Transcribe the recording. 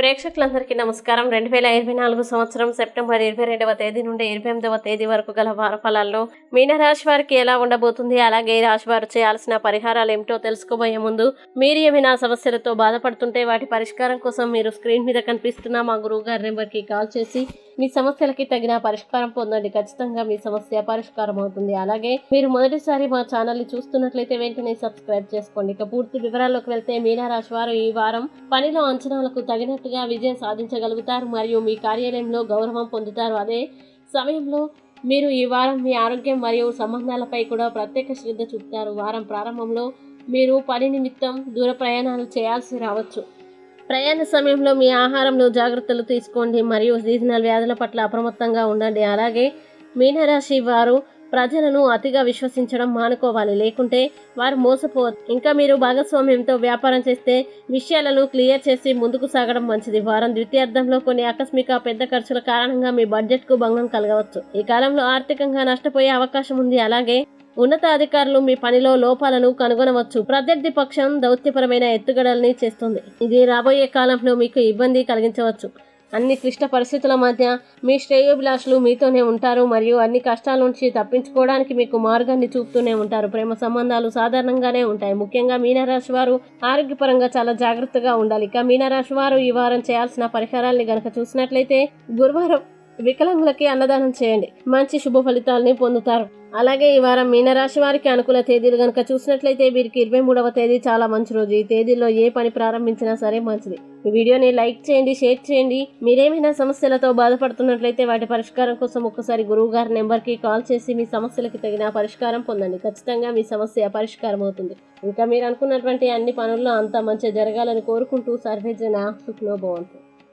ప్రేక్షకులందరికీ నమస్కారం. రెండు వేల ఇరవై నాలుగు సంవత్సరం సెప్టెంబర్ ఇరవై రెండవ తేదీ నుండి ఇరవై ఎనిమిదవ తేదీ వరకు గల వార ఫలాల్లో మీనరాశి వారికి ఎలా ఉండబోతుంది అలాగే ఈ రాశి వారు చేయాల్సిన పరిహారాలు ఏమిటో తెలుసుకోబోయే ముందు మీరు ఏమైనా సమస్యలతో బాధపడుతుంటే వాటి పరిష్కారం కోసం మీరు స్క్రీన్ మీద కనిపిస్తున్న మా గురువు గారి నెంబర్కి కాల్ చేసి మీ సమస్యలకి తగిన పరిష్కారం పొందండి. ఖచ్చితంగా మీ సమస్య పరిష్కారం అవుతుంది. అలాగే మీరు మొదటిసారి మా ఛానల్ని చూస్తున్నట్లయితే వెంటనే సబ్స్క్రైబ్ చేసుకోండి. ఇక పూర్తి వివరాల్లోకి వెళ్తే మీనరాశి వారు ఈ వారం పనిలో అంచనాలకు తగినట్టు తగినట్టుగా విజయం సాధించగలుగుతారు మరియు మీ కార్యాలయంలో గౌరవం పొందుతారు. అదే సమయంలో మీరు ఈ వారం మీ ఆరోగ్యం మరియు సంబంధాలపై కూడా ప్రత్యేక శ్రద్ధ చూపుతారు. వారం ప్రారంభంలో మీరు పని నిమిత్తం దూర ప్రయాణాలు చేయాల్సి రావచ్చు. ప్రయాణ సమయంలో మీ ఆహారంలో జాగ్రత్తలు తీసుకోండి మరియు సీజనల్ వ్యాధుల పట్ల అప్రమత్తంగా ఉండండి. అలాగే మీనరాశి వారు ప్రజలను అతిగా విశ్వసించడం మానుకోవాలి. లేకుంటే వారు మోసపోవచ్చు ఇంకా మీరు భాగస్వామ్యంతో వ్యాపారం చేస్తే విషయాలను క్లియర్ చేసి ముందుకు సాగడం మంచిది. వారం ద్వితీయార్థంలో కొన్ని ఆకస్మిక పెద్ద ఖర్చుల కారణంగా మీ బడ్జెట్కు భంగం కలగవచ్చు. ఈ కాలంలో ఆర్థికంగా నష్టపోయే అవకాశం ఉంది. అలాగే ఉన్నతాధికారులు మీ పనిలో లోపాలను కనుగొనవచ్చు. ప్రత్యర్థి పక్షం దౌత్యపరమైన ఎత్తుగడల్ని చేస్తుంది. ఇది రాబోయే కాలంలో మీకు ఇబ్బంది కలిగించవచ్చు. అన్ని క్లిష్ట పరిస్థితుల మధ్య మీ శ్రేయోభిలాషులు మీతోనే ఉంటారు మరియు అన్ని కష్టాల నుంచి తప్పించుకోవడానికి మీకు మార్గాన్ని చూపుతూనే ఉంటారు. ప్రేమ సంబంధాలు సాధారణంగానే ఉంటాయి. ముఖ్యంగా మీనరాశి వారు ఆరోగ్యపరంగా చాలా జాగ్రత్తగా ఉండాలి. ఇక మీనరాశి వారు ఈ వారం చేయాల్సిన పరిహారాల్ని గనక చూసినట్లయితే గురువారం వికలాంగులకి అన్నదానం చేయండి. మంచి శుభ ఫలితాలని పొందుతారు. అలాగే ఈ వారం మీనరాశి వారికి అనుకూల తేదీలు కనుక చూసినట్లయితే వీరికి ఇరవై మూడవ తేదీ చాలా మంచి రోజు. ఈ తేదీలో ఏ పని ప్రారంభించినా సరే మంచిది. ఈ వీడియోని లైక్ చేయండి షేర్ చేయండి. మీరేమైనా సమస్యలతో బాధపడుతున్నట్లయితే వాటి పరిష్కారం కోసం ఒక్కసారి గురువు గారి నెంబర్కి కాల్ చేసి మీ సమస్యలకి తగిన పరిష్కారం పొందండి. ఖచ్చితంగా మీ సమస్య పరిష్కారం అవుతుంది. ఇంకా మీరు అనుకున్నటువంటి అన్ని పనుల్లో అంతా మంచి జరగాలని కోరుకుంటూ సర్వేజన సుఖ్నో బాగుంటుంది